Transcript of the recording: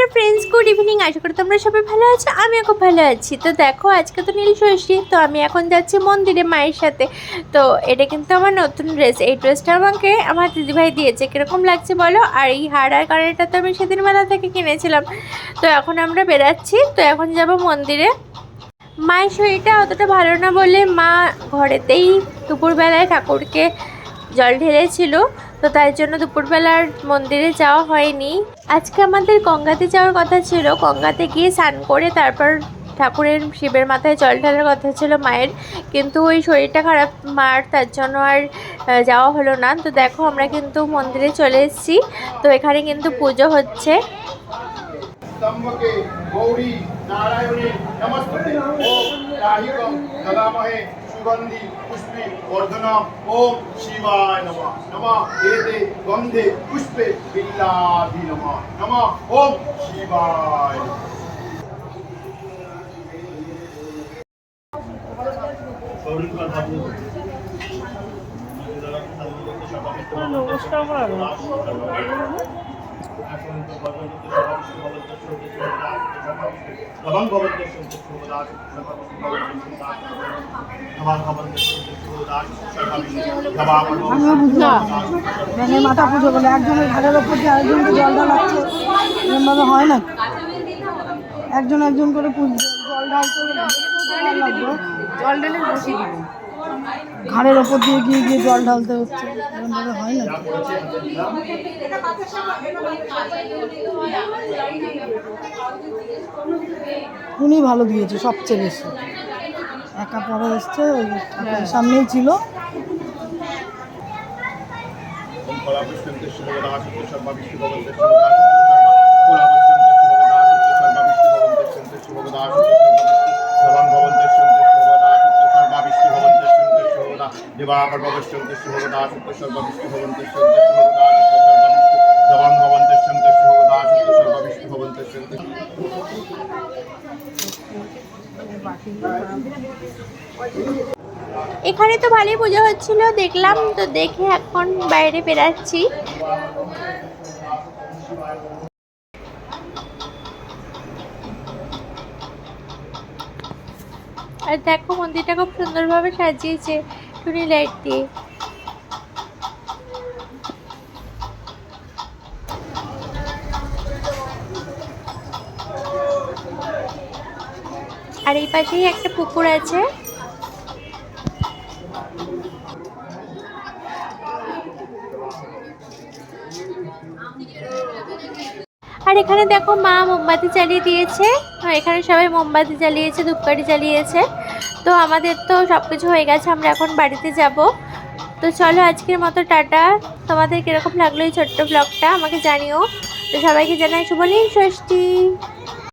Hello friends good evening আশা করি তোমরা সবাই ভালো আছো, আমিও খুব ভালো আছি। তো দেখো, আজকে তো নীল ষষ্ঠী, তো আমি এখন যাচ্ছি মন্দিরে মায়ের সাথে। তো এটা কিন্তু আমার নতুন ড্রেস এই ড্রেসটা আমাকে আমার দিদিভাই দিয়েছে। কীরকম লাগছে বলো? আর এই হার আর কানেরটা তো আমি সেদিন মেলা থেকে কিনেছিলাম। তো এখন আমরা বেরাচ্ছি তো এখন যাব মন্দিরে। মায়ের শরীরটা অতটা ভালো না বলে মা ঘরেতেই দুপুরবেলায় ঠাকুরকে জল ঢেলেছিল, তো তাই জন্য দুপুরবেলা আর মন্দিরে যাওয়া হয়নি। আজকে আমাদের গঙ্গাতে যাওয়ার কথা ছিল, গঙ্গাতে গিয়ে স্নান করে তারপর ঠাকুরের শিবের মাথায় জল ঢালার কথা ছিল মায়ের, কিন্তু ওই শরীরটা খারাপ মার, তার জন্য আর যাওয়া হলো না। তো দেখো আমরা কিন্তু মন্দিরে চলে এসেছি, তো এখানে কিন্তু পুজো হচ্ছে। গৌরী, নারায়ণী नमस्ते ओम राहिकं ददामहे सुगंधि पुष्पे वर्धनम ओम शिवाय नमः नमः एते गंधे पुष्पे बिल्लाभि नमः नमः ओम शिवाय नमः পারছি ব্যাঙে মাথা পুজো বলে একজনের ঘাড়ের ওপর দিয়ে আরেকজনকে জল ঢালাচ্ছে এরকমভাবে হয় না? একজন একজন করে পুজ- জল ঢালতে জল ঢেলে বসিয়ে দিব ঘাড়ের ওপর দিয়ে গিয়ে গিয়ে জল ঢালতে হচ্ছে এরকমভাবে হয় না উনি ভালো দিয়েছে সবচেয়ে বেশি একা পরে এসছে ওই সামনেই ছিল এখানে তো ভালোই পুজো হচ্ছিল, দেখলাম তো দেখে এখন বাইরে বেরাচ্ছি। আর দেখো মন্দিরটা খুব সুন্দরভাবে সাজিয়েছে। টুনি লাইট দিয়ে। আর এই পাশেই একটা পুকুর আছে। আর এখানে দেখো মা মোমবাতি জ্বালিয়ে দিয়েছে। আর এখানে সবাই মোমবাতি জ্বালিয়েছে, ধূপকাঠি জ্বালিয়েছে। তো আমাদের তো সব কিছু হয়ে গেছে, আমরা এখন বাড়িতে যাব। তো চলো আজকের মতো টাটা। তোমাদের কীরকম লাগল এই ছোট্ট ব্লগটা আমাকে জানিও। তো সবাইকে জানাই শুভ নীল ষষ্ঠী।